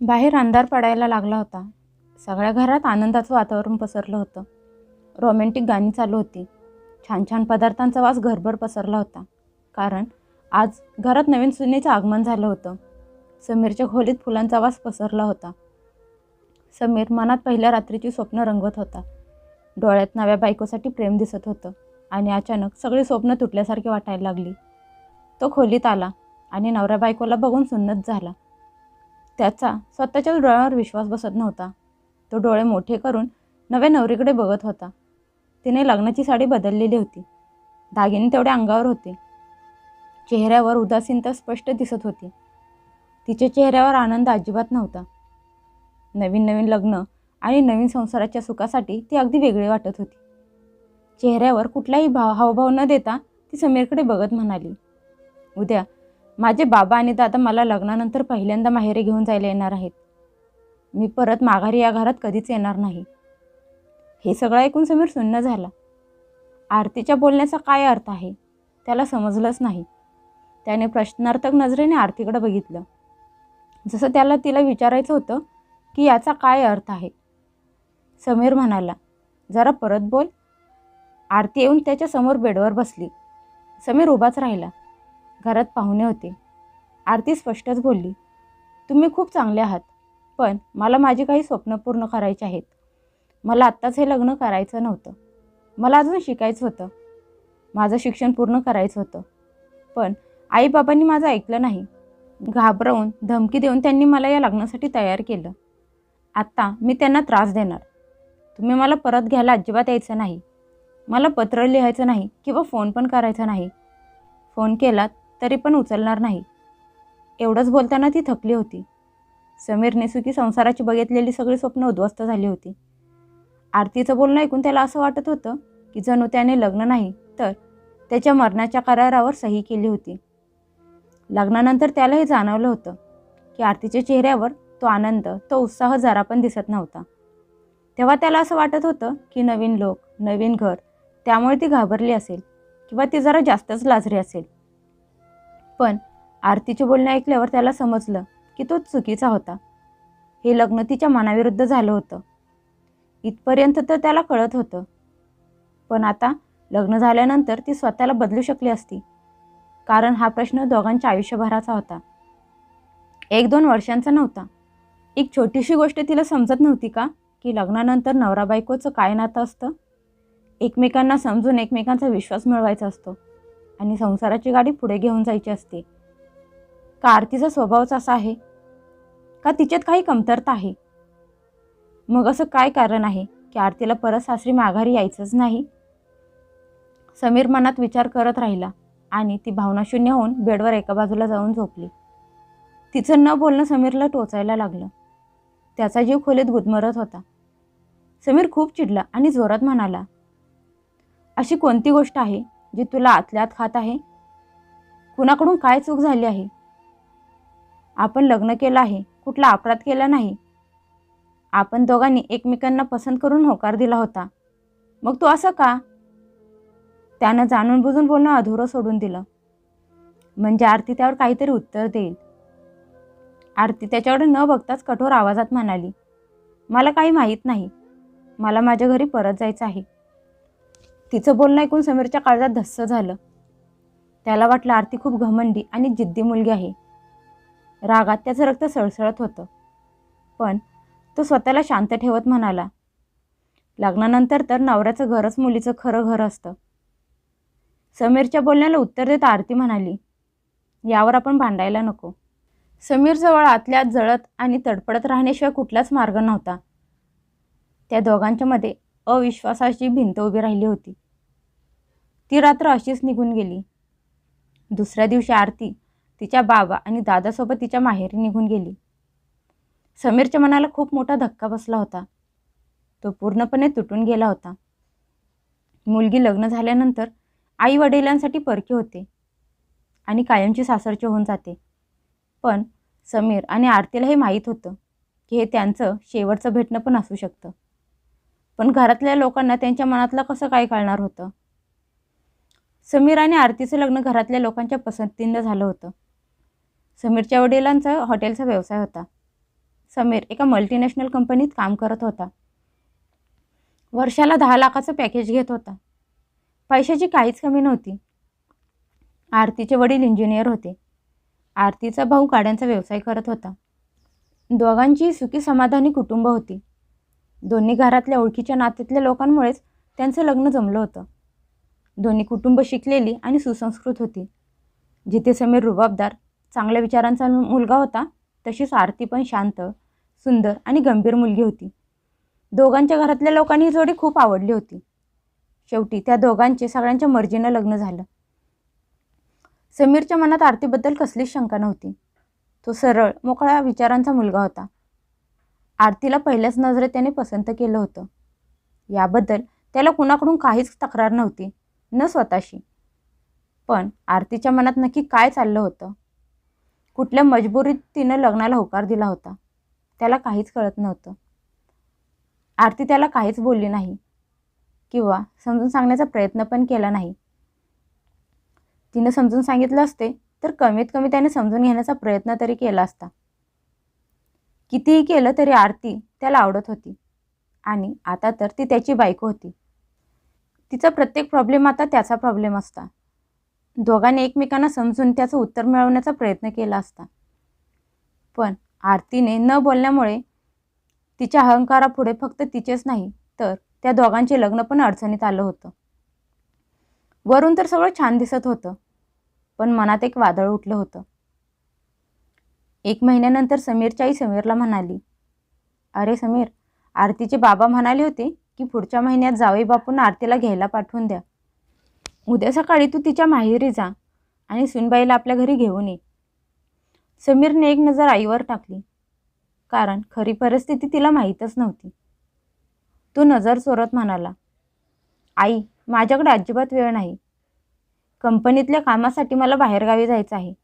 बाहेर अंधार पडायला लागला होता. सगळ्या घरात आनंदाचं वातावरण पसरलं होतं. रोमॅन्टिक गाणी चालू होती. छान छान पदार्थांचा वास घरभर पसरला होता. कारण आज घरात नवीन सुनेचं आगमन झालं होतं. समीरच्या खोलीत फुलांचा वास पसरला होता. समीर मनात पहिल्या रात्रीची स्वप्न रंगवत होता. डोळ्यात नव्या बायकोसाठी प्रेम दिसत होतं आणि अचानक सगळी स्वप्न तुटल्यासारखी वाटायला लागली. तो खोलीत आला आणि नवऱ्या बायकोला बघून सुन्नत झाला. त्याचा स्वतःच्याच डोळ्यावर विश्वास बसत नव्हता. तो डोळे मोठे करून नव्या नवरीकडे बघत होता. तिने लग्नाची साडी बदललेली होती. दागिने तेवढे अंगावर होते. चेहऱ्यावर उदासीनता स्पष्ट दिसत होती. तिच्या चेहऱ्यावर आनंद अजिबात नव्हता. नवीन नवीन लग्न आणि नवीन संसाराच्या सुखासाठी ती अगदी वेगळी वाटत होती. चेहऱ्यावर कुठलाही भाव हावभाव न देता ती समीरकडे बघत म्हणाली उद्या माझे बाबा आणि दादा मला लग्नानंतर पहिल्यांदा माहेरी घेऊन जायला येणार आहेत. मी परत माघारी या घरात कधीच येणार नाही. हे सगळं ऐकून समीर सुन्न झाला. आरतीच्या बोलण्याचा काय अर्थ आहे? त्याला समजलंच नाही. त्याने प्रश्नार्थक नजरेने आरतीकडे बघितलं. जसं त्याला तिला विचारायचं होतं की याचा काय अर्थ आहे? समीर म्हणाला जरा परत बोल. आरती येऊन त्याच्यासमोर बेडवर बसली. समीर उभाच राहिला. घरात पाहुणे होते. आरती स्पष्टच बोलली तुम्ही खूप चांगले आहात पण मला माझी काही स्वप्न पूर्ण करायची आहेत. मला आत्ताच हे लग्न करायचं नव्हतं. मला अजून शिकायचं होतं. माझं शिक्षण पूर्ण करायचं होतं. पण आईबाबांनी माझं ऐकलं नाही. घाबरवून धमकी देऊन त्यांनी मला या लग्नासाठी तयार केलं. आत्ता मी त्यांना त्रास देणार. तुम्ही मला परत घ्यायला अजिबात यायचं नाही. मला पत्र लिहायचं नाही किंवा फोन पण करायचा नाही. फोन केलात तरी पण उचलणार नाही. एवढंच बोलताना ती थकली होती. समीरने सुखी संसाराची बघितलेली सगळी स्वप्न उद्ध्वस्त झाली होती. आरतीचं बोलणं ऐकून त्याला असं वाटत होतं की जणू त्याने लग्न नाही तर त्याच्या मरणाच्या करारावर सही केली होती. लग्नानंतर त्याला हे जाणवलं होतं की आरतीच्या चेहऱ्यावर तो आनंद तो उत्साह जरा पण दिसत नव्हता. तेव्हा त्याला असं वाटत होतं की नवीन लोक नवीन घर त्यामुळे ती घाबरली असेल किंवा ती जरा जास्तच लाजरी असेल. पण आरतीचे बोलणे ऐकल्यावर त्याला समजलं की तो चुकीचा होता. हे लग्न तिच्या मनाविरुद्ध झालं होतं. इथपर्यंत तर त्याला कळत होतं. पण आता लग्न झाल्यानंतर ती स्वतःला बदलू शकली असती. कारण हा प्रश्न दोघांच्या आयुष्यभराचा होता. एक दोन वर्षांचा नव्हता. एक छोटीशी गोष्ट तिला समजत नव्हती का? की लग्नानंतर नवरा बायकोचं काय नातं असतं? एकमेकांना समजून एकमेकांचा विश्वास मिळवायचा असतो. आणि संसाराची गाडी पुढे घेऊन जायची असते. का आरतीचा स्वभावच असा आहे का तिच्यात काही कमतरता आहे? मग असं काय कारण आहे की आरतीला परत सासरी माघारी यायचंच नाही? समीर मनात विचार करत राहिला आणि ती भावनाशून्य होऊन बेडवर एका बाजूला जाऊन झोपली. तिचं न बोलणं समीरला टोचायला लागलं. त्याचा जीव खोलीत गुदमरत होता. समीर खूप चिडला आणि जोरात म्हणाला अशी कोणती गोष्ट आहे जी तुला आतल्यात खात आहे? कुणाकडून काय चूक झाली आहे? आपण लग्न केलं आहे कुठला अपराध केला नाही. आपण दोघांनी एकमेकांना पसंत करून होकार दिला होता. मग तू असं का? त्यानं जाणून बुजून बोलणं अधुरं सोडून दिलं. म्हणजे आरती त्यावर काहीतरी उत्तर देईल. आरती त्याच्याकडे न बघताच कठोर आवाजात म्हणाली मला काही माहीत नाही. मला माझ्या घरी परत जायचं आहे. तिचं बोलणं ऐकून समीरच्या काळजात धस्स झालं. त्याला वाटलं आरती खूप घमंडी आणि जिद्दी मुलगी आहे. रागात त्याचं रक्त सळसळत होतं. पण तो स्वतःला शांत ठेवत म्हणाला लग्नानंतर तर नवऱ्याचं घरच मुलीचं खरं घर असतं. समीरच्या बोलण्याला उत्तर देत आरती म्हणाली यावर आपण भांडायला नको. समीरजवळ आतल्या जळत आणि तडपडत राहण्याशिवाय कुठलाच मार्ग नव्हता. त्या दोघांच्या मध्ये अविश्वासाची भिंत उभी राहिली होती. ती रात्र अशीच निघून गेली. दुसऱ्या दिवशी आरती तिच्या बाबा आणि दादासोबत तिच्या माहेरी निघून गेली. समीरच्या मनाला खूप मोठा धक्का बसला होता. तो पूर्णपणे तुटून गेला होता. मुलगी लग्न झाल्यानंतर आई वडिलांसाठी परके होते आणि कायमची सासरची होऊन जाते. पण समीर आणि आरतीला हे माहीत होतं की हे त्यांचं शेवटचं भेटणं पण असू शकतं. पण घरातल्या लोकांना त्यांच्या मनातलं कसं काय कळणार होतं? समीर आणि आरतीचं लग्न घरातल्या लोकांच्या पसंतीनं झालं होतं. समीरच्या वडिलांचा हॉटेलचा व्यवसाय होता. समीर एका मल्टीनॅशनल कंपनीत काम करत होता. वर्षाला दहा लाखाचं पॅकेज घेत होता. पैशाची काहीच कमी नव्हती. आरतीचे वडील इंजिनियर होते. आरतीचा भाऊ गाड्यांचा व्यवसाय करत होता. दोघांची सुखी समाधानी कुटुंब होती. दोन्ही घरातल्या ओळखीच्या नात्यातल्या लोकांमुळेच त्यांचं लग्न जमलं होतं. दोन्ही कुटुंब शिकलेली आणि सुसंस्कृत होती. जिथे समीर रुबाबदार चांगल्या विचारांचा मुलगा होता तशीच आरती पण शांत सुंदर आणि गंभीर मुलगी होती. दोघांच्या घरातल्या लोकांनी ही जोडी खूप आवडली होती. शेवटी त्या दोघांचे सगळ्यांच्या मर्जीनं लग्न झालं. समीरच्या मनात आरतीबद्दल कसलीच शंका नव्हती. तो सरळ मोकळ्या विचारांचा मुलगा होता. आरतीला पहिल्याच नजरेत त्याने पसंत केलं होतं. याबद्दल त्याला कुणाकडून काहीच तक्रार नव्हती न स्वतःशी. पण आरतीच्या मनात नक्की काय चाललं होतं? कुठल्या मजबुरीत तिनं लग्नाला होकार दिला होता? त्याला काहीच कळत नव्हतं. आरती त्याला काहीच बोलली नाही किंवा समजून सांगण्याचा प्रयत्न पण केला नाही. तिनं समजून सांगितलं असते तर कमीत कमी त्याने समजून घेण्याचा प्रयत्न तरी केला असता. कितीही केलं तरी आरती त्याला आवडत होती. आणि आता तर ती त्याची बायको होती. तिचा प्रत्येक प्रॉब्लेम आता त्याचा प्रॉब्लेम असता. दोघांनी एकमेकांना समजून त्याचं उत्तर मिळवण्याचा प्रयत्न केला असता. पण आरतीने न बोलण्यामुळे तिच्या अहंकारापुढे फक्त तिचेच नाही तर त्या दोघांचे लग्न पण अडचणीत आलं होतं. वरून तर सगळं छान दिसत होतं पण मनात एक वादळ उठलं होतं. एक महिन्यानंतर समीरच्या आई समीरला म्हणाली अरे समीर आरतीचे बाबा म्हणाले होते की पुढच्या महिन्यात जावई बापूंना आरतीला घ्यायला पाठवून द्या. उद्या सकाळी तू तिच्या माहेरी जा आणि सुनबाईला आपल्या घरी घेऊन ये. समीरने एक नजर आईवर टाकली कारण खरी परिस्थिती तिला माहीतच नव्हती. तो नजर चोरत म्हणाला आई माझ्याकडे अजिबात वेळ नाही. कंपनीतल्या कामासाठी मला बाहेरगावी जायचं आहे.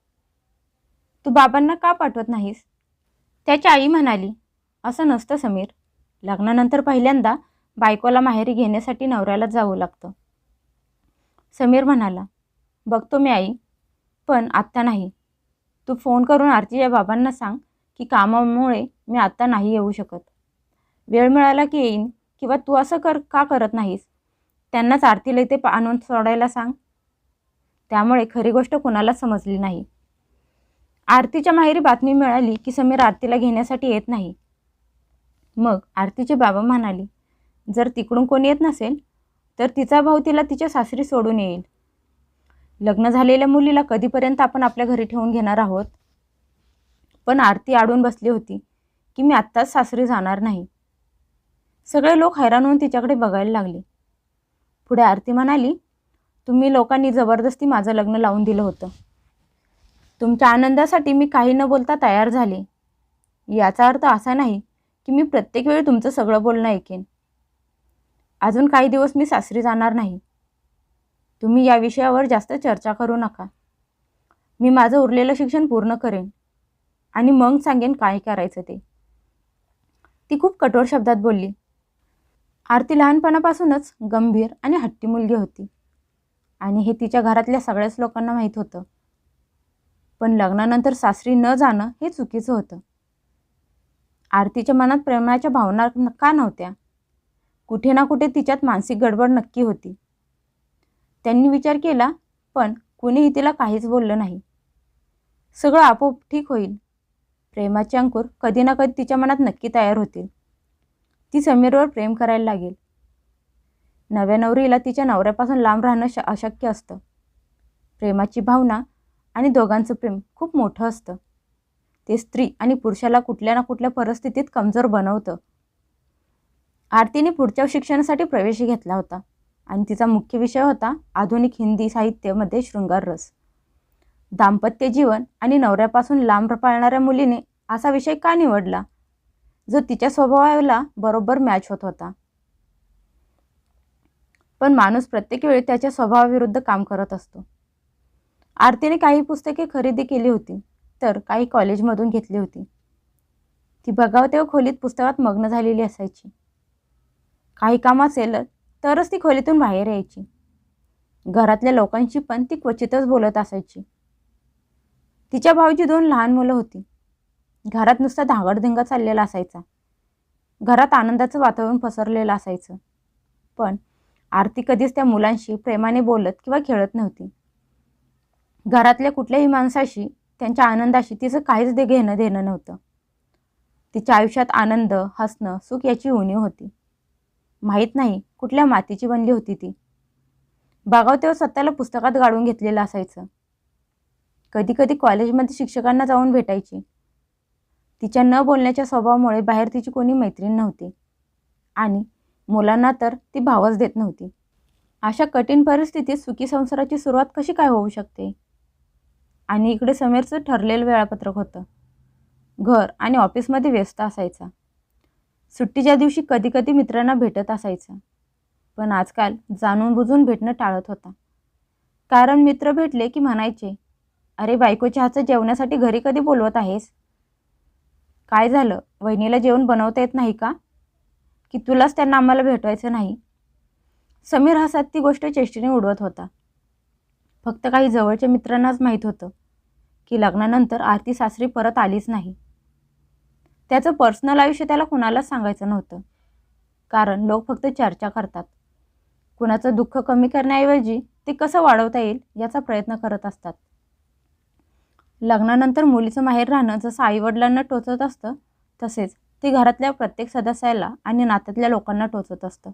तू बाबांना का पाठवत नाहीस? त्याची आई म्हणाली असं नसतं समीर. लग्नानंतर पहिल्यांदा बायकोला माहेरी घेण्यासाठी नवऱ्याला जावं लागतं. समीर म्हणाला बघतो मी आई पण आत्ता नाही. तू फोन करून आरतीच्या बाबांना सांग की कामामुळे मी आत्ता नाही येऊ शकत. वेळ मिळाला की येईन किंवा तू असं कर का करत नाहीस? त्यांनाच आरतीला इथे आणून सोडायला सांग. त्यामुळे खरी गोष्ट कुणाला समजली नाही. आरतीच्या माहेरी बातमी मिळाली की समीर आरतीला घेण्यासाठी येत नाही. मग आरतीचे बाबा म्हणाले जर तिकडून कोणी येत नसेल तर तिचा भाऊ तिला तिच्या सासरी सोडून येईल. लग्न झालेल्या मुलीला कधीपर्यंत आपण आपल्या घरी ठेवून घेणार आहोत पण आरती आडून बसली होती की मी आत्ताच सासरी जाणार नाही. सगळे लोक हैराण होऊन तिच्याकडे बघायला लागले. पुढे आरती म्हणाली तुम्ही लोकांनी जबरदस्ती माझं लग्न लावून दिलं होतं. तुमच्या आनंदासाठी मी काही न बोलता तयार झाले. याचा अर्थ असा नाही की मी प्रत्येक वेळी तुमचं सगळं बोलणं ऐकेन. अजून काही दिवस मी सासरी जाणार नाही. तुम्ही या विषयावर जास्त चर्चा करू नका. मी माझं उरलेलं शिक्षण पूर्ण करेन आणि मग सांगेन काय करायचं ते. ती खूप कठोर शब्दात बोलली. आरती लहानपणापासूनच गंभीर आणि हट्टी मुलगी होती. आणि हे तिच्या घरातल्या सगळ्याच लोकांना माहीत होतं. पण लग्नानंतर सासरी न जाणं हे चुकीचं होतं. आरतीच्या मनात प्रेमाच्या भावना का नव्हत्या? कुठे ना कुठे तिच्यात मानसिक गडबड नक्की होती. त्यांनी विचार केला पण कुणीही तिला काहीच बोललं नाही. सगळं आपोआप ठीक होईल. प्रेमाचे अंकुर कधी ना कधी तिच्या मनात नक्की तयार होतील. ती समीरवर प्रेम करायला लागेल. नव्या नवरीला तिच्या नवऱ्यापासून लांब राहणं श अशक्य असतं. प्रेमाची भावना आणि दोघांचं प्रेम खूप मोठं असतं. ते स्त्री आणि पुरुषाला कुठल्या ना कुठल्या परिस्थितीत कमजोर बनवतं. आरतीने पुढच्या शिक्षणासाठी प्रवेश घेतला होता आणि तिचा मुख्य विषय होता आधुनिक हिंदी साहित्यामध्ये शृंगार रस. दाम्पत्य जीवन आणि नवऱ्यापासून लांब पाळणाऱ्या मुलीने असा विषय का निवडला? जो तिच्या स्वभावाला बरोबर मॅच होत होता. पण माणूस प्रत्येक वेळी त्याच्या स्वभावाविरुद्ध काम करत असतो. आरतीने काही पुस्तके खरेदी केली होती तर काही कॉलेजमधून घेतली होती. ती बघावं तेव्हा खोलीत पुस्तकात मग्न झालेली असायची. काही काम असेल तरच ती खोलीतून बाहेर यायची. घरातल्या लोकांशी पण ती क्वचितच बोलत असायची. तिच्या भाऊची दोन लहान मुलं होती. घरात नुसता धांगडधिंगा चाललेला असायचा. घरात आनंदाचं वातावरण पसरलेलं असायचं. पण आरती कधीच त्या मुलांशी प्रेमाने बोलत किंवा खेळत नव्हती. घरातल्या कुठल्याही माणसाशी त्यांच्या आनंदाशी तिचं काहीच दे घेणं देणं नव्हतं. तिच्या आयुष्यात आनंद हसणं सुख याची उणीव होती. माहीत नाही कुठल्या मातीची बनली होती ती. बागावतेवर स्वतःला पुस्तकात गाडून घेतलेलं असायचं. कधी कधी कॉलेजमध्ये शिक्षकांना जाऊन भेटायची. तिच्या न बोलण्याच्या स्वभावामुळे बाहेर तिची कोणी मैत्रीण नव्हती. आणि मुलांना तर ती भावच देत नव्हती. अशा कठीण परिस्थितीत सुखी संसाराची सुरुवात कशी काय होऊ शकते? आणि इकडे समीरचं ठरलेलं वेळापत्रक होतं. घर आणि ऑफिसमध्ये व्यस्त असायचा. सुट्टीच्या दिवशी कधी कधी मित्रांना भेटत असायचं. पण आजकाल जाणून बुजून भेटणं टाळत होता. कारण मित्र भेटले की म्हणायचे अरे बायकोच्या हातचं जेवण्यासाठी घरी कधी बोलवत आहेस? काय झालं? वहिनीला जेवण बनवता येत नाही का? की तुलाच त्यांना आम्हाला भेटवायचं नाही? समीर हा सात ती गोष्ट चेष्टीने उडवत होता. फक्त काही जवळच्या मित्रांनाच माहीत होतं की लग्नानंतर आरती सासरी परत आलीच नाही. त्याचं पर्सनल आयुष्य त्याला कुणालाच सांगायचं नव्हतं. कारण लोक फक्त चर्चा करतात. कुणाचं दुःख कमी करण्याऐवजी ते कसं वाढवता येईल याचा प्रयत्न करत असतात. लग्नानंतर मुलीचं माहेर राहणं जसं आईवडिलांना टोचत असतं तसेच ते घरातल्या प्रत्येक सदस्याला आणि नात्यातल्या लोकांना टोचत असतं.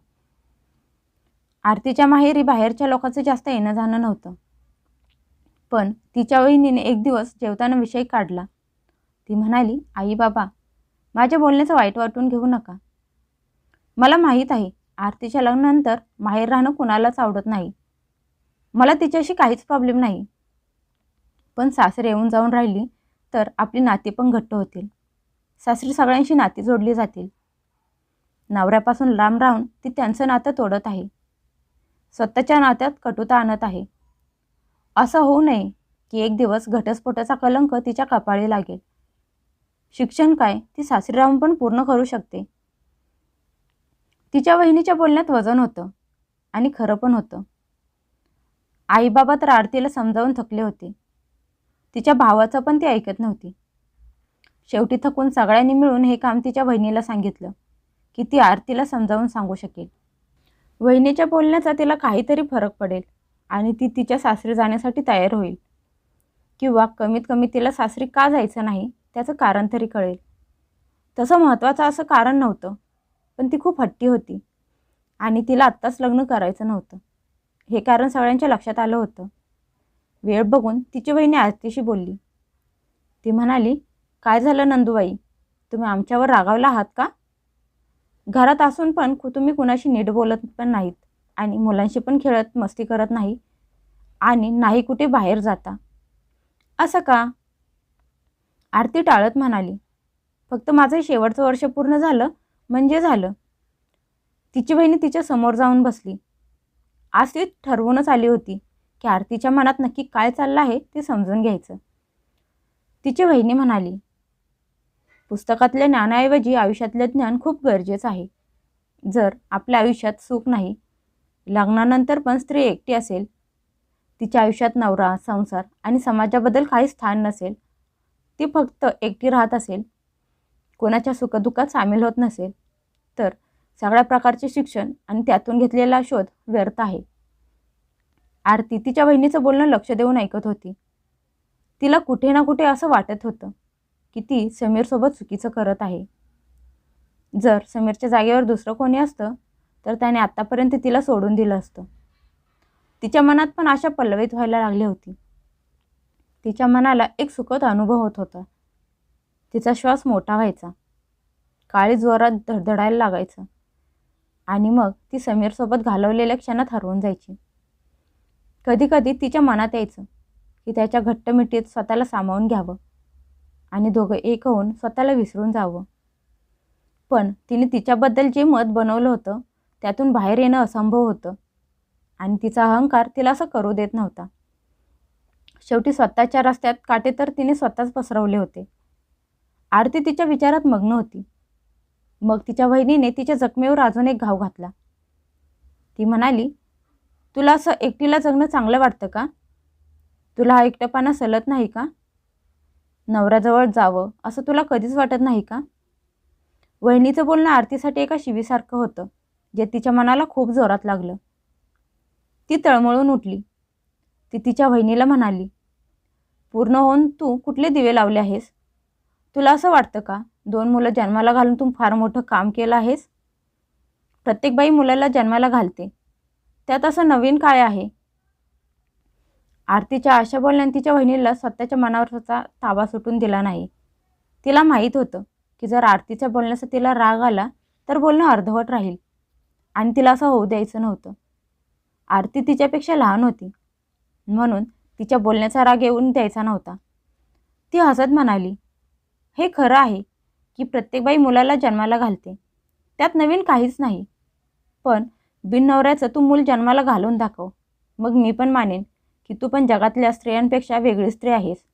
आरतीच्या माहेरी बाहेरच्या लोकांचं जास्त येणं जाणं नव्हतं. पण तिच्या वहिनीने एक दिवस जेवताना विषय काढला. ती म्हणाली आई बाबा माझ्या बोलण्याचं वाईट वाटून घेऊ नका. मला माहीत आहे आरतीच्या लग्नानंतर माहेर राहणं कुणालाच आवडत नाही. मला तिच्याशी काहीच प्रॉब्लेम नाही. पण सासरे येऊन जाऊन राहिली तर आपली नाती पण घट्ट होतील. सासरी सगळ्यांशी नाती जोडली जातील. नवऱ्यापासून लांब राहून ती त्यांचं नातं तोडत आहे. स्वतःच्या नात्यात कटुता आणत आहे. असं होऊ नये की एक दिवस घटस्फोटाचा कलंक तिच्या कपाळी लागेल. शिक्षण काय? ती सासरी राहून पण पूर्ण करू शकते. तिच्या वहिनीच्या बोलण्यात वजन होतं आणि खरं पण होतं. आईबाबा तर आरतीला समजावून थकले होते. तिच्या भावाचं पण ती ऐकत नव्हती. शेवटी थकून सगळ्यांनी मिळून हे काम तिच्या वहिनीला सांगितलं की ती आरतीला समजावून सांगू शकेल. वहिनीच्या बोलण्याचा तिला काहीतरी फरक पडेल. आणि ती तिच्या सासरी जाण्यासाठी तयार होईल. किंवा कमीत कमी तिला सासरी का जायचं नाही त्याचं कारण तरी कळेल. तसं महत्त्वाचं असं कारण नव्हतं पण ती खूप हट्टी होती. आणि तिला आत्ताच लग्न करायचं नव्हतं. हे कारण सगळ्यांच्या लक्षात आलं होतं. वेळ बघून तिची बहिणी आरतीशी बोलली. ती म्हणाली काय झालं नंदूबाई? तुम्ही आमच्यावर रागावला आहात का? घरात असून पण कु तुम्ही कुणाशी नीट बोलत पण नाहीत. आणि मुलांशी पण खेळत मस्ती करत नाही आणि नाही कुठे बाहेर जाता. असं का? आरती टाळत म्हणाली. फक्त माझं शेवटचं वर्ष पूर्ण झालं. म्हणजे झालं. तिची बहिणी तिच्या समोर जाऊन बसली. आज ती ठरवूनच आली होती की आरतीच्या मनात नक्की काय चाललं आहे ते समजून घ्यायचं. तिची बहिणी म्हणाली पुस्तकातल्या ज्ञानाऐवजी आयुष्यातलं ज्ञान खूप गरजेचं आहे. जर आपल्या आयुष्यात सुख नाही लग्नानंतर पण स्त्री एकटी असेल. तिच्या आयुष्यात नवरा संसार आणि समाजाबद्दल काही स्थान नसेल. ती फक्त एकटी राहत असेल. कोणाच्या सुखदुःखात सामील होत नसेल. तर सगळ्या प्रकारचे शिक्षण आणि त्यातून घेतलेला शोध व्यर्थ आहे. आरती तिच्या बहिणीचं बोलणं लक्ष देऊन ऐकत होती. तिला कुठे ना कुठे असं वाटत होतं की ती समीरसोबत चुकीचं करत आहे. जर समीरच्या जागेवर दुसरं कोणी असतं तर त्याने आत्तापर्यंत तिला सोडून दिलं असतं. तिच्या मनात पण अशा पल्लवीत व्हायला लागली होती. तिच्या मनाला एक सुखद अनुभव होत होता. तिचा श्वास मोठा व्हायचा. काळी जोरात धडधडायला लागायचं. आणि मग ती समीरसोबत घालवलेल्या क्षणात हरवून जायची. कधीकधी तिच्या मनात यायचं की त्याच्या घट्ट मिठीत स्वतःला सामावून घ्यावं आणि दोघं एक होऊन स्वतःला विसरून जावं. पण तिने तिच्याबद्दल जे मत बनवलं होतं त्यातून बाहेर येणं असंभव होतं. आणि तिचा अहंकार तिला असं करू देत नव्हता. शेवटी स्वतःच्या रस्त्यात काटे तर तिने स्वतःच पसरवले होते. आरती तिच्या विचारात मग्न होती. मग तिच्या वहिनीने तिच्या जखमेवर अजून एक घाव घातला. ती म्हणाली तुला असं एकटीला जगणं चांगलं वाटतं का? तुला हा एकटेपणा सलत नाही का? नवऱ्याजवळ जावं असं तुला कधीच वाटत नाही का? वहिनीचं बोलणं आरतीसाठी एका शिवीसारखं होतं. जे तिच्या मनाला खूप जोरात लागलं. ती तळमळून उठली. ती तिच्या वहिनीला म्हणाली पूर्ण होऊन तू कुठले दिवे लावले आहेस? तुला असं वाटतं का? दोन मुलं जन्माला घालून तू फार मोठं काम केलं आहेस? प्रत्येक बाई मुलाला जन्माला घालते. त्यात असं नवीन काय आहे? आरतीच्या आशा बोलण्याने तिच्या वहिनीला स्वतःच्या मनावरचा ताबा सुटून दिला नाही. तिला माहीत होतं की जर आरतीच्या बोलण्याचा तिला राग आला तर बोलणं अर्धवट राहील. आणि तिला असं होऊ द्यायचं नव्हतं. आरती तिच्यापेक्षा लहान होती. म्हणून तिच्या बोलण्याचा राग येऊन द्यायचा नव्हता. ती हसत म्हणाली हे खरं आहे की प्रत्येक बाई मुलाला जन्माला घालते. त्यात नवीन काहीच नाही. पण बिन नवऱ्याचं तू मूल जन्माला घालून दाखव. मग मी पण मानेन की तू पण जगातल्या स्त्रियांपेक्षा वेगळी स्त्री आहेस.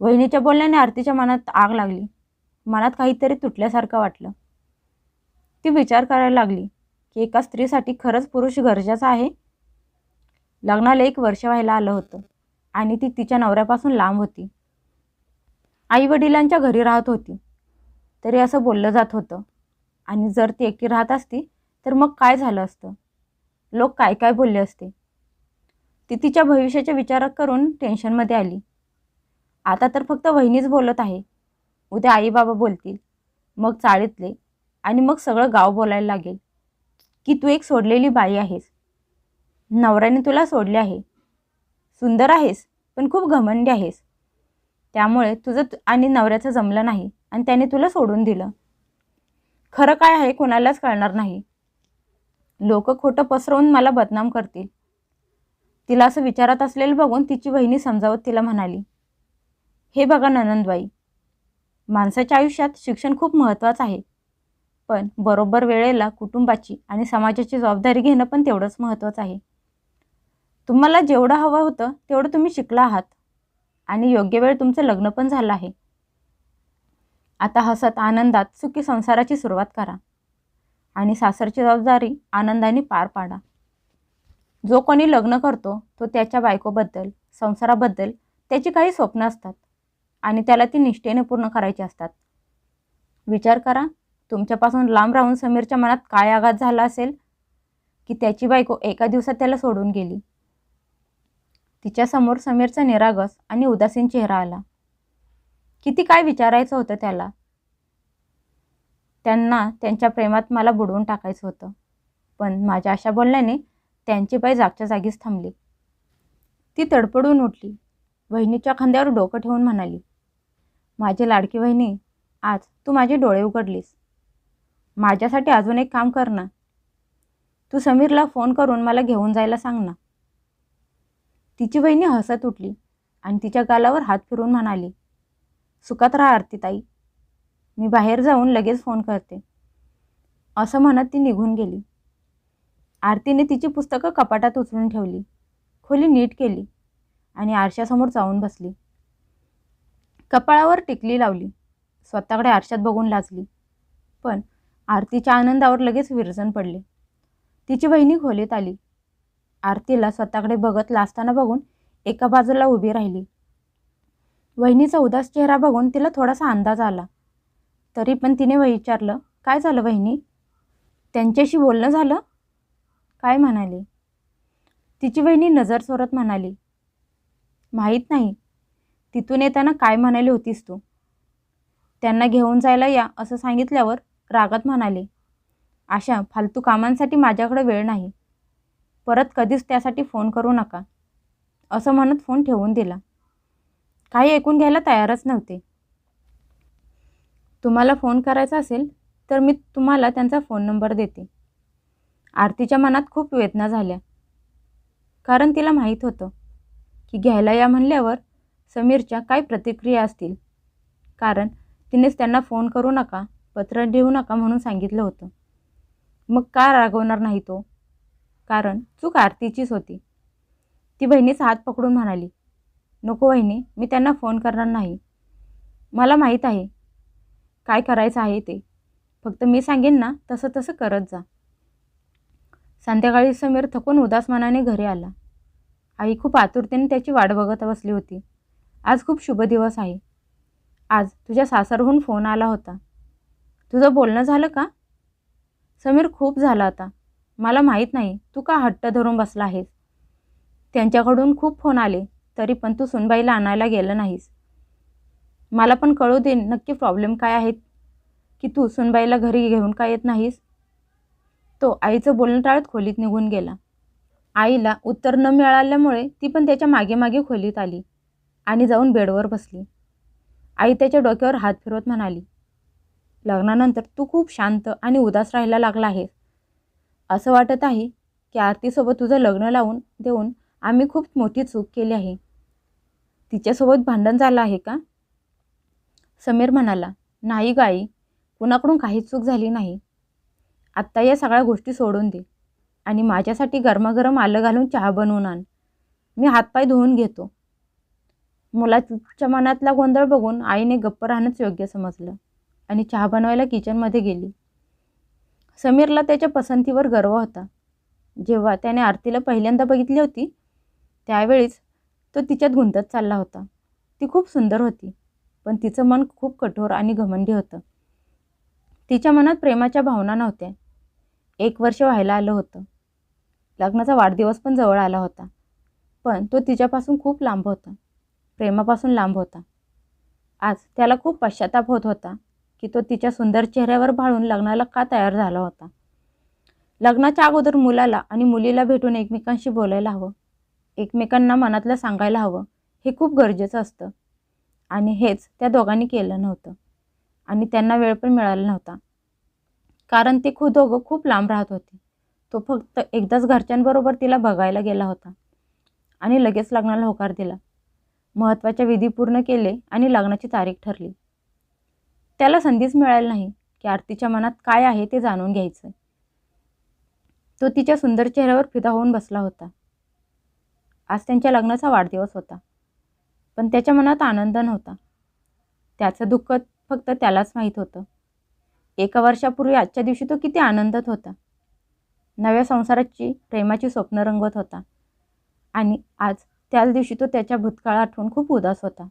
वहिनीच्या बोलण्याने आरतीच्या मनात आग लागली. मनात काहीतरी तुटल्यासारखं वाटलं. ती विचार करायला लागली की एका स्त्रीसाठी खरंच पुरुष गरजेचा आहे? लग्नाला एक वर्ष व्हायला आलं होतं आणि ती तिच्या नवऱ्यापासून लांब होती. आई वडिलांच्या घरी राहत होती. तरी असं बोललं जात होतं. आणि जर ती एकटी राहत असती तर मग काय झालं असतं? लोक काय काय बोलले असते? ती तिच्या भविष्याच्या विचार करून टेन्शनमध्ये आली. आता तर फक्त वहिनीच बोलत आहे. उद्या आई बाबा बोलतील. मग चाळीतले. आणि मग सगळं गाव बोलायला लागेल की तू एक सोडलेली बाई आहेस. नवऱ्याने तुला सोडले आहे. सुंदर आहेस पण खूप घमंडी आहेस. त्यामुळे तुझं आणि नवऱ्याचं जमलं नाही आणि त्याने तुला सोडून दिलं. खरं काय आहे कोणालाच कळणार नाही. लोक खोटं पसरवून मला बदनाम करतील. तिला असं विचारत असलेलं बघून तिची बहिणी समजावत तिला म्हणाली हे बघा ननंदबाई माणसाच्या आयुष्यात शिक्षण खूप महत्त्वाचं आहे. पण बरोबर वेळेला कुटुंबाची आणि समाजाची जबाबदारी घेणं पण तेवढंच महत्त्वाचं आहे. तुम्हाला जेवढं हवं होतं तेवढं तुम्ही शिकला आहात. आणि योग्य वेळ तुमचं लग्न पण झालं आहे. आता हसत आनंदात सुखी संसाराची सुरुवात करा. आणि सासरची जबाबदारी आनंदाने पार पाडा. जो कोणी लग्न करतो तो त्याच्या बायकोबद्दल संसाराबद्दल त्याची काही स्वप्न असतात. आणि त्याला ती निष्ठेने पूर्ण करायची असतात. विचार करा तुमच्यापासून लांब राहून समीरच्या मनात काय आघात झाला असेल? की त्याची बायको एका दिवसात त्याला सोडून गेली? तिच्यासमोर समीरचा निरागस आणि उदासीन चेहरा आला. किती काय विचारायचं होतं त्याला? त्यांना त्यांच्या प्रेमात मला बुडवून टाकायचं होतं. पण माझ्या अशा बोलण्याने त्यांची बाई जागच्या जागीच थांबली. ती तडपडून उठली. बहिणीच्या खांद्यावर डोकं ठेवून म्हणाली माझी लाडकी बहिणी आज तू माझे डोळे उघडलीस. माझ्यासाठी अजून एक काम कर ना. तू समीरला फोन करून मला घेऊन जायला सांग ना. तिची बहिणी हसत उठली आणि तिच्या गालावर हात फिरून म्हणाली सुखात राहा आरतीताई. मी बाहेर जाऊन लगेच फोन करते. असं म्हणत ती निघून गेली. आरतीने तिची पुस्तकं कपाटात उचलून ठेवली खोली नीट केली आणि आरशासमोर जाऊन बसली. कपाळावर टिकली लावली. स्वतःकडे आरशात बघून लाजली. पण आरतीच्या आनंदावर लगेच विरजन पडले. तिची बहिणी खोलीत आली. आरतीला स्वतःकडे बघत लाजताना बघून एका बाजूला उभी राहिली. वहिनीचा उदास चेहरा बघून तिला थोडासा अंदाज आला. तरी पण तिने विचारलं काय झालं वहिनी? त्यांच्याशी बोलणं झालं? काय म्हणाली? तिची वहिनी नजर सोरत म्हणाली माहीत नाही. तिथून येताना काय म्हणाली होतीस तू? त्यांना घेऊन जायला या असं सांगितल्यावर रागात म्हणाले आशा फालतू कामांसाठी माझ्याकडे वेळ नाही. परत कधीच त्यासाठी फोन करू नका. असं म्हणत फोन ठेवून दिला. काही ऐकून घ्यायला तयारच नव्हते. तुम्हाला फोन करायचा असेल तर मी तुम्हाला त्यांचा फोन नंबर देते. आरतीच्या मनात खूप वेदना झाल्या. कारण तिला माहीत होतं की घ्यायला या म्हणल्यावर समीरच्या काय प्रतिक्रिया असतील. कारण तिनेच त्यांना फोन करू नका पत्र देऊ नका म्हणून सांगितलं होतं. मग का रागवणार नाही तो? कारण चूक आरतीचीच होती. ती बहिणीच हात पकडून म्हणाली नको वहिनी मी त्यांना फोन करणार नाही. मला माहीत आहे काय करायचं आहे ते. फक्त मी सांगेन ना तसं तसं करत जा. संध्याकाळी समीर थकून उदास मनाने घरी आला. आई खूप आतुरतेने त्याची वाट बघत बसली होती. आज खूप शुभ दिवस आहे. आज तुझ्या सासरहून फोन आला होता. तुझं बोलणं झालं का? समीर खूप झाला आता. मला माहीत नाही तू का हट्ट धरून बसला आहेस? त्यांच्याकडून खूप फोन आले तरी पण तू सुनबाईला आणायला गेलं नाहीस. मला पण कळू दे नक्की प्रॉब्लेम काय आहेत? की तू सुनबाईला घरी घेऊन का येत नाहीस? तो आईचं बोलणं टाळत खोलीत निघून गेला. आईला उत्तर न मिळाल्यामुळे ती पण त्याच्यामागे मागे खोलीत आली आणि जाऊन बेडवर बसली. आई त्याच्या डोक्यावर हात फिरवत म्हणाली लग्नानंतर तू खूप शांत आणि उदास राहायला लागला आहेस. असं वाटत आहे की आरतीसोबत तुझं लग्न लावून देऊन आम्ही खूप मोठी चूक केली आहे. तिच्यासोबत भांडण झालं आहे का? समीर म्हणाला नाही गाई कुणाकडून काहीच चूक झाली नाही. आत्ता या सगळ्या गोष्टी सोडून दे आणि माझ्यासाठी गरमागरम आलं घालून चहा बनवून आण. मी हातपाय धुवून घेतो. मुलाच्या मनातला गोंधळ बघून आईने गप्प राहणंच योग्य समजलं. आणि चहा बनवायला किचनमध्ये गेली. समीरला त्याच्या पसंतीवर गर्व होता. जेव्हा त्याने आरतीला पहिल्यांदा बघितली होती त्यावेळीच तो तिच्यात गुंतत चालला होता. ती खूप सुंदर होती पण तिचं मन खूप कठोर आणि घमंडी होतं. तिच्या मनात प्रेमाच्या भावना नव्हत्या. एक वर्ष व्हायला आलं होतं. लग्नाचा वाढदिवस पण जवळ आला होता पण तो तिच्यापासून खूप लांब होता. प्रेमापासून लांब होता. आज त्याला खूप पश्चाताप होत होता. की तो तिच्या सुंदर चेहऱ्यावर भाळून लग्नाला का तयार झाला होता? लग्नाच्या अगोदर मुलाला आणि मुलीला भेटून एकमेकांशी बोलायला हवं. एकमेकांना मनातलं सांगायला हवं. हे खूप गरजेचं असतं. आणि हेच त्या दोघांनी केलं नव्हतं. आणि त्यांना वेळ पण मिळाला नव्हता. कारण ते खुद दोघं खूप लांब राहत होते. तो फक्त एकदाच घरच्यांबरोबर तिला बघायला गेला होता. आणि लगेच लग्नाला होकार दिला. महत्त्वाच्या विधी पूर्ण केले आणि लग्नाची तारीख ठरली. त्याला संधीच मिळाली नाही की आरतीच्या मनात काय आहे ते जाणून घ्यायचं तो तिच्या सुंदर चेहऱ्यावर फिदा होऊन बसला होता. आज त्यांच्या लग्नाचा वाढदिवस होता. पण त्याच्या मनात आनंद नव्हता. त्याचं दुःख फक्त त्यालाच माहीत होतं. एका वर्षापूर्वी आजच्या दिवशी तो किती आनंदात होता. नव्या संसाराची प्रेमाची स्वप्न रंगवत होता. आणि आज त्याच दिवशी तो त्याच्या भूतकाळ आठवून खूप उदास होता.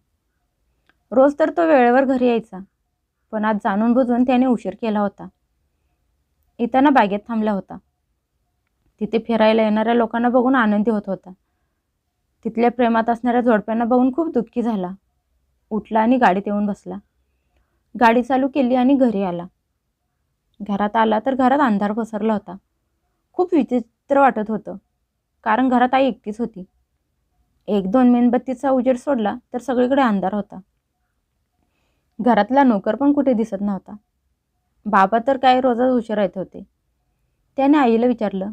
रोज तर तो वेळेवर घरी यायचा. पण आज जाणून बुजून त्याने उशीर केला होता. येताना बागेत थांबला होता. तिथे फिरायला येणाऱ्या लोकांना बघून आनंदी होत होता. तिथल्या प्रेमात असणाऱ्या जोडप्यांना बघून खूप दुःखी झाला. उठला आणि गाडीत येऊन बसला. गाडी चालू केली आणि घरी आला. घरात आला तर घरात अंधार पसरला होता. खूप विचित्र वाटत होतं कारण घरात आई एकटीच होती. एक दोन मेणबत्तीचा उजेड सोडला तर सगळीकडे अंधार होता. घरातला नोकर पण कुठे दिसत नव्हता. बाबा तर काय रोजच उशिरा येत होते. त्याने आईला विचारलं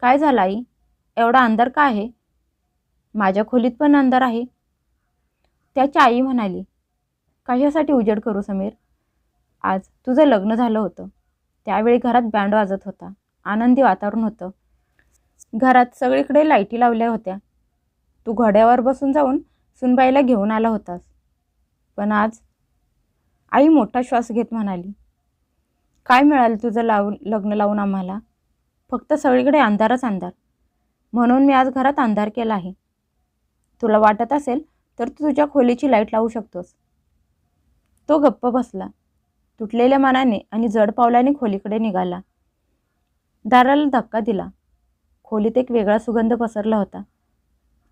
काय झालं आई? एवढा अंधार का आहे? माझ्या खोलीत पण अंधार आहे. त्याची आई म्हणाली कशासाठी उजेड करू समीर? आज तुझं लग्न झालं होतं. त्यावेळी घरात बँड वाजत होता. आनंदी वातावरण होतं. घरात सगळीकडे लाईटी लावल्या होत्या. तू घोड्यावर बसून जाऊन सुनबाईला घेऊन आला होतास. पण आज आई मोठा श्वास घेत म्हणाली काय मिळालं तुझं लावून लग्न लावून आम्हाला? फक्त सगळीकडे अंधारच अंधार. म्हणून मी आज घरात अंधार केला आहे. तुला वाटत असेल तर तू तुझ्या खोलीची लाइट लावू शकतोस. तो गप्प बसला तुटलेल्या मनाने आणि जड पावलाने खोलीकडे निघाला. दाराला धक्का दिला. खोलीत एक वेगळा सुगंध पसरला होता.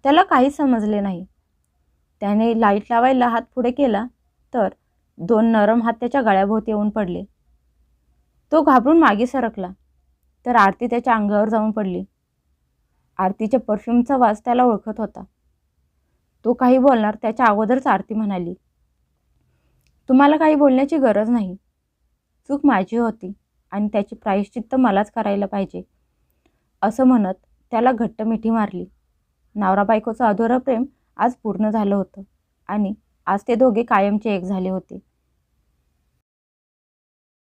त्याला काहीच समजले नाही. त्याने लाइट लावायला हात पुढे केला तर दोन नरम हात त्याच्या गळ्याभोवती येऊन पडले. तो घाबरून मागे सरकला. तर आरती त्याच्या अंगावर जाऊन पडली. आरतीच्या परफ्यूमचा वास त्याला ओळखत होता. तो काही बोलणार त्याच्या अगोदरच आरती म्हणाली तुम्हाला काही बोलण्याची गरज नाही. चूक माझी होती आणि त्याची प्रायश्चित्त मलाच करायला पाहिजे. असं म्हणत त्याला घट्ट मिठी मारली. नवरा बायकोचं अधोरं प्रेम आज पूर्ण झालं होतं आणि आज ते दोघे कायमचे एक झाले होते.